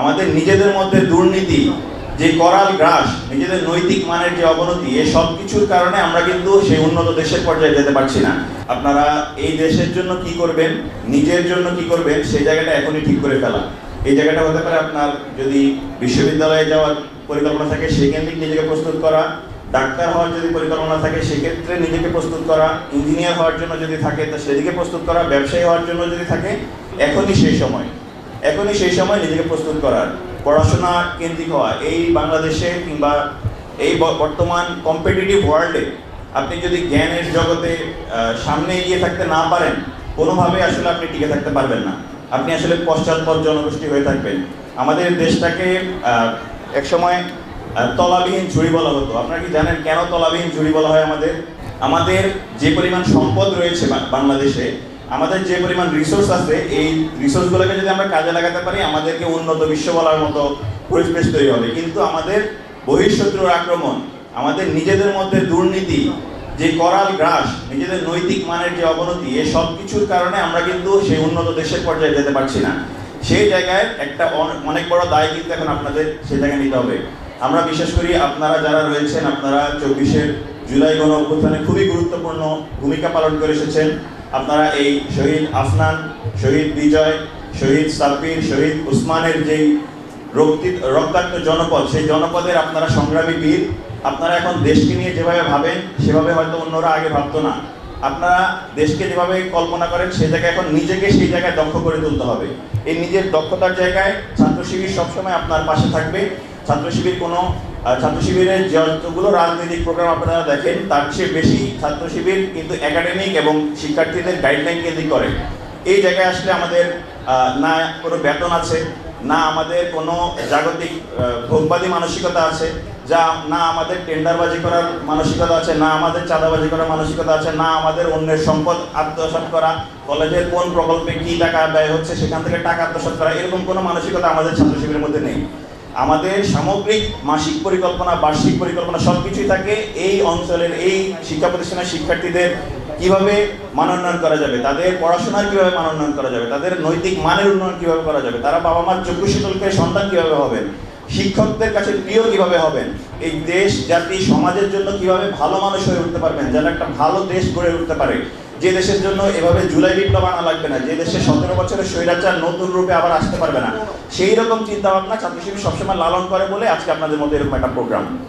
আমাদের নিজেদের মধ্যে দুর্নীতি, যে করাল গ্রাস, নিজেদের নৈতিক মানের যে অবনতি এই সব কিছুর কারণে আমরা কিন্তু সেই উন্নত দেশের পর্যায়ে যেতে পারছি না। আপনারা এই দেশের জন্য কি করবেন, নিজের জন্য কি করবেন, সেই জায়গাটা এখনই ঠিক করে ফেলা। এই জায়গাটা হতে পারে আপনার যদি বিশ্ববিদ্যালয়ে যাওয়ার পরিকল্পনা থাকে, সেখানে নিজেকে প্রস্তুত করা। ডাক্তার হওয়ার যদি পরিকল্পনা থাকে, সেক্ষেত্রে নিজেকে প্রস্তুত করা। ইঞ্জিনিয়ার হওয়ার জন্য যদি থাকে, তো সেদিকে প্রস্তুত করা। ব্যবসায়ী হওয়ার জন্য যদি থাকে, এখনই সেই সময়। এখনই সেই সময় নিজেকে প্রস্তুত করার, পড়াশোনা কেন্দ্রিক হওয়া। এই বাংলাদেশে কিংবা এই বর্তমান কম্পিটিটিভ ওয়ার্ল্ডে আপনি যদি জ্ঞানের জগতে সামনে এগিয়ে থাকতে না পারেন কোনোভাবে আসলে আপনি টিকে থাকতে পারবেন না। আপনি আসলে পশ্চাৎপদ জনগোষ্ঠী হয়ে থাকবেন। আমাদের দেশটাকে একসময় তলাবিহীন ঝুড়ি বলা হতো। আপনারা কি জানেন কেন তলাবিহীন ঝুড়ি বলা হয় আমাদের? আমাদের যে পরিমাণ সম্পদ রয়েছে বাংলাদেশে আমাদের যে পরিমাণ রিসোর্স আছে, এই রিসোর্সগুলোকে যদি আমরা কাজে লাগাতে পারি, আমাদেরকে উন্নত বিশ্ব বলার মতো পরিবেশ তৈরি হবে। কিন্তু আমাদের বহিঃশত্রুর আক্রমণ, আমাদের নিজেদের মধ্যে দুর্নীতি, যে করাল গ্রাস, নিজেদের নৈতিক মানের যে অবনতি এই সব কিছুর কারণে আমরা কিন্তু সেই উন্নত দেশের পর্যায়ে যেতে পারছি না। সেই জায়গায় একটা অন- অনেক বড় দায় কিন্তু এখন আপনাদের সেই জায়গায় নিতে হবে। আমরা বিশেষ করি আপনারা যারা রয়েছেন, আপনারা চব্বিশের জুলাই গণ অভ্যুত্থানে খুবই গুরুত্বপূর্ণ ভূমিকা পালন করে এসেছেন। আপনারা এই শহীদ আফনান শহীদ বিজয়, শহীদ সাব্বির, শহীদ উসমানের যেই রক্তি- রক্তাক্ত জনপদ, সেই জনপদের আপনারা সংগ্রামী বীর, আপনারা এখন দেশকে নিয়ে যেভাবে ভাবেন, সেভাবে হয়তো অন্যরা আগে ভাবতো না। আপনারা দেশকে যেভাবে কল্পনা করেন, সেই জায়গায় এখন নিজেকে সেই জায়গায় দক্ষ করে তুলতে হবে। এই নিজের দক্ষতার জায়গায় ছাত্র শিবির সবসময় আপনার পাশে থাকবে। ছাত্র শিবির কোনো ছাত্র শিবিরের যতগুলো রাজনৈতিক প্রোগ্রাম আপনারা দেখেন, তার চেয়ে বেশি ছাত্র শিবির কিন্তু একাডেমিক এবং শিক্ষার্থীদের গাইডলাইন কেন্দ্রিক করে। এই জায়গায় আসলে আমাদের না কোনো বেতন আছে, না আমাদের কোনো জাগতিক ভোগবাদী মানসিকতা আছে, যা না আমাদের টেন্ডারবাজি করার মানসিকতা আছে, না আমাদের চাঁদাবাজি করার মানসিকতা আছে, না আমাদের অন্যের সম্পদ আত্মসাৎ করা, কলেজের কোন প্রকল্পে কী টাকা ব্যয় হচ্ছে, সেখান থেকে টাকা আত্মসাৎ করা, এরকম কোনো মানসিকতা আমাদের ছাত্র শিবিরের মধ্যে নেই। আমাদের সামগ্রিক মাসিক পরিকল্পনা, বার্ষিক পরিকল্পনা সব কিছুই থাকে এই অঞ্চলের, এই শিক্ষা প্রতিষ্ঠানের শিক্ষার্থীদের কীভাবে মানোন্নয়ন করা যাবে, তাদের পড়াশোনার কীভাবে মানোন্নয়ন করা যাবে, তাদের নৈতিক মানের উন্নয়ন কীভাবে করা যাবে, তারা বাবা মার যোগ্য শীতলকে সন্তান কীভাবে হবেন শিক্ষকদের কাছে প্রিয় কীভাবে হবেন? এই দেশ, জাতি, সমাজের জন্য কীভাবে ভালো মানুষ হয়ে উঠতে পারবেন? যেন একটা ভালো দেশ গড়ে উঠতে পারে। যে দেশের জন্য এভাবে জুলাই বিপ্লব আনা লাগবে না, যে দেশে সতেরো বছরের স্বৈরাচার নতুন রূপে আবার আসতে পারবে না। সেই রকম চিন্তা ভাবনা ছাত্র সবসময় লালন করে বলে আজকে আপনাদের মধ্যে এরকম একটা প্রোগ্রাম